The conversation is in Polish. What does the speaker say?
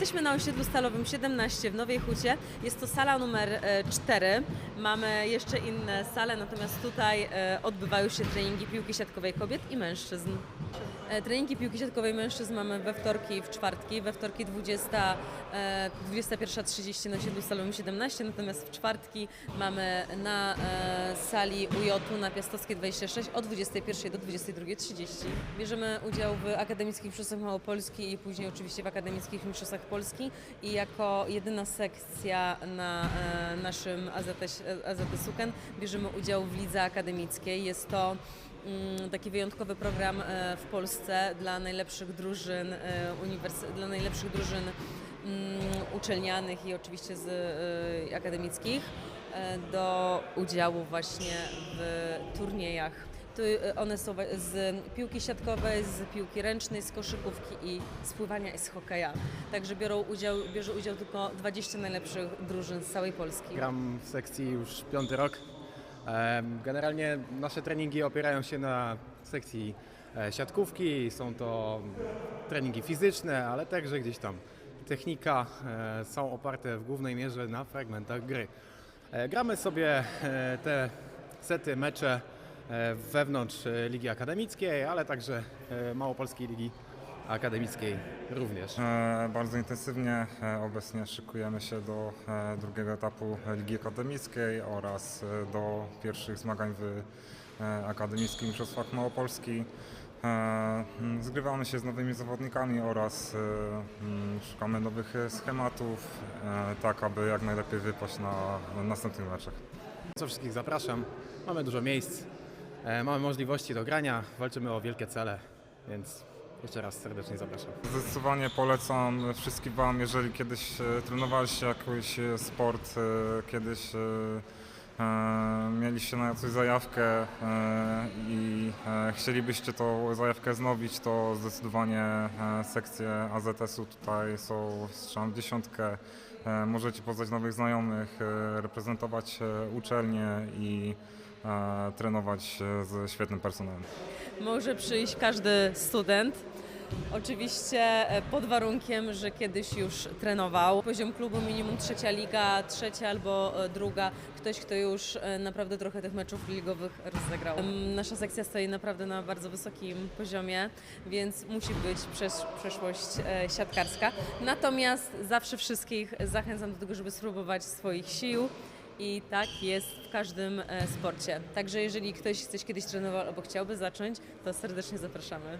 Jesteśmy na osiedlu stalowym 17 w Nowej Hucie. Jest to sala numer e, 4. Mamy jeszcze inne sale, natomiast tutaj e, odbywają się treningi piłki siatkowej kobiet i mężczyzn. E, Treningi piłki siatkowej mężczyzn mamy we wtorki i w czwartki. We wtorki 20, e, 21.30 na osiedlu stalowym 17, natomiast w czwartki mamy na e, sali UJ na Piastowskiej 26 od 21 do 22.30. Bierzemy udział w akademickich mistrzostwach Małopolski i później oczywiście w akademickich mistrzostwach Polski i jako jedyna sekcja na e, naszym AZS, Suken bierzemy udział w lidze akademickiej. Jest to mm, taki wyjątkowy program e, w Polsce dla najlepszych drużyn, e, dla najlepszych drużyn mm, uczelnianych i oczywiście z akademickich do udziału właśnie w turniejach. E, one są z piłki siatkowej, z piłki ręcznej, z koszykówki i z pływania i z hokeja. Także biorą udział, bierze udział tylko 20 najlepszych drużyn z całej Polski. Gram w sekcji już piąty rok. Generalnie nasze treningi opierają się na sekcji e, siatkówki. Są to treningi fizyczne, ale także gdzieś tam technika. e, Są oparte w głównej mierze na fragmentach gry. E, Gramy sobie te sety, mecze wewnątrz e, Ligi Akademickiej, ale także e, Małopolskiej Ligi Akademickiej również. E, Bardzo intensywnie e, obecnie szykujemy się do e, drugiego etapu Ligi Akademickiej oraz e, do pierwszych zmagań w e, Akademickich Mistrzostwach Małopolski. E, Zgrywamy się z nowymi zawodnikami oraz e, szukamy nowych e, schematów, e, tak aby jak najlepiej wypaść na na następnych meczach. Co wszystkich zapraszam. Mamy dużo miejsc, e, mamy możliwości do grania, walczymy o wielkie cele, więc jeszcze raz serdecznie zapraszam. Zdecydowanie polecam wszystkim Wam, jeżeli kiedyś e, trenowaliście jakiś e, sport, e, kiedyś e, e, mieliście na coś zajawkę e, i e, chcielibyście tą zajawkę znowić, to zdecydowanie e, sekcje AZS-u tutaj są strzałem w dziesiątkę. E, Możecie poznać nowych znajomych, e, reprezentować e, uczelnię i e, trenować e, ze świetnym personelem. Może przyjść każdy student. Oczywiście e, pod warunkiem, że kiedyś już trenował. Poziom klubu minimum trzecia liga, trzecia albo e, druga. Ktoś, kto już e, naprawdę trochę tych meczów ligowych rozegrał. Nasza sekcja stoi naprawdę na bardzo wysokim poziomie, więc musi być przesz- przeszłość e, siatkarska. Natomiast zawsze wszystkich zachęcam do tego, żeby spróbować swoich sił. I tak jest w każdym e, sporcie. Także jeżeli ktoś coś kiedyś trenował albo chciałby zacząć, to serdecznie zapraszamy.